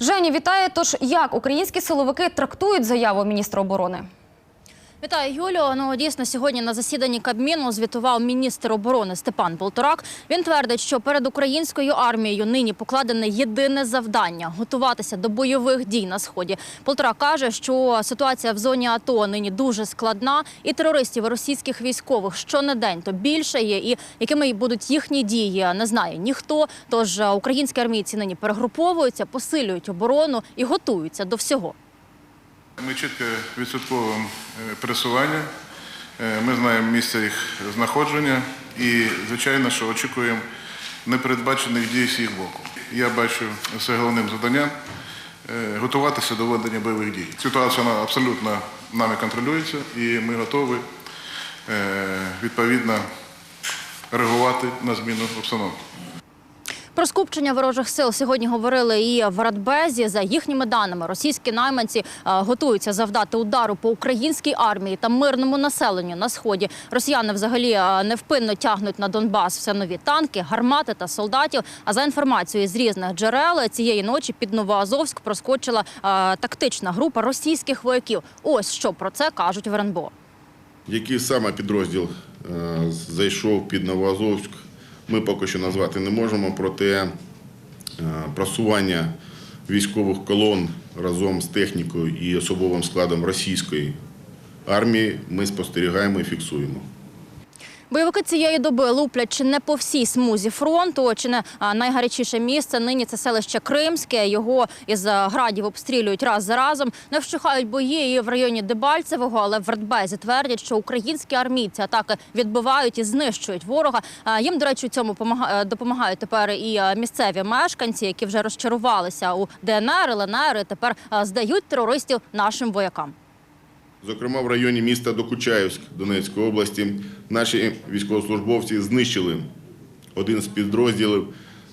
Женю, вітаю. Тож як українські силовики трактують заяву міністра оборони? Вітаю, Юлю. Ну дійсно сьогодні на засіданні Кабміну звітував міністр оборони Степан Полторак. Він твердить, що перед українською армією нині покладене єдине завдання готуватися до бойових дій на сході. Полторак каже, що ситуація в зоні АТО нині дуже складна, і терористів російських військових щонедень то більше є. І якими будуть їхні дії, не знає ніхто. Тож е, українські армійці нині перегруповуються, посилюють оборону і готуються до всього. Чітко відслідковуємо е, пересування, е, ми знаємо місце їх знаходження і, звичайно, що очікуємо непередбачених дій з їх боку. Я бачу це головним завданням е, готуватися до ведення бойових дій. Ситуація абсолютно нами контролюється і ми готові відповідно реагувати на зміну обстановки. Про скупчення ворожих сил сьогодні говорили і в Радбезі. За їхніми даними, російські найманці е, готуються завдати удару по українській армії та мирному населенню на сході. Росіяни взагалі е, невпинно тягнуть на Донбас все нові танки, гармати та солдатів. А за інформацією з різних джерел цієї ночі під Новоазовськ проскочила е, тактична група російських вояків. Ось що про це кажуть в РНБО. Який саме підрозділ зайшов під Новоазовськ, ми поки що назвати не можемо, проте е, просування військових колон разом з технікою і особовим складом російської армії ми спостерігаємо і фіксуємо. Бойовики цієї доби луплять чи не по всій смузі фронту, чи не найгарячіше місце. Нині це селище Кримське. Його із градів обстрілюють раз за разом. Не вщухають бої і в районі Дебальцевого, але в Радбезі твердять, що українські армійці атаки відбивають і знищують ворога. Їм, до речі, у цьому е, допомагають тепер і місцеві мешканці, які вже розчарувалися у ДНР, ЛНР. і Тепер здають терористів нашим воякам. Зокрема, в районі міста Докучаївськ Донецької області наші військовослужбовці знищили один з підрозділів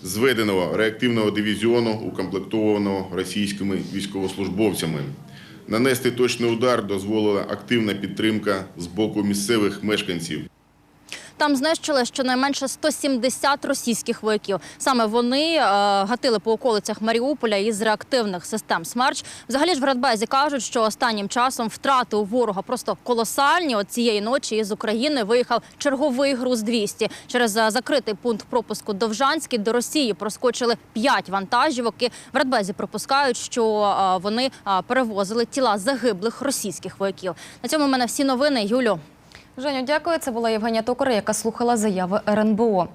зведеного реактивного дивізіону, укомплектованого російськими військовослужбовцями. Нанести точний удар дозволила активна підтримка з боку місцевих мешканців. Там знищили щонайменше 170 російських вояків. Саме вони е, гатили по околицях Маріуполя із реактивних систем «Смерч». Взагалі ж в Радбезі кажуть, що останнім часом втрати у ворога просто колосальні. От цієї ночі із України виїхав черговий груз 200. Через е, закритий пункт пропуску Довжанський до Росії проскочили 5 вантажівок. І в Радбезі пропускають, що е, вони перевозили тіла загиблих російських вояків. На цьому в мене всі новини. Юлю. Женю, дякую. Це була Євгенія Токар, яка слухала заяви РНБО.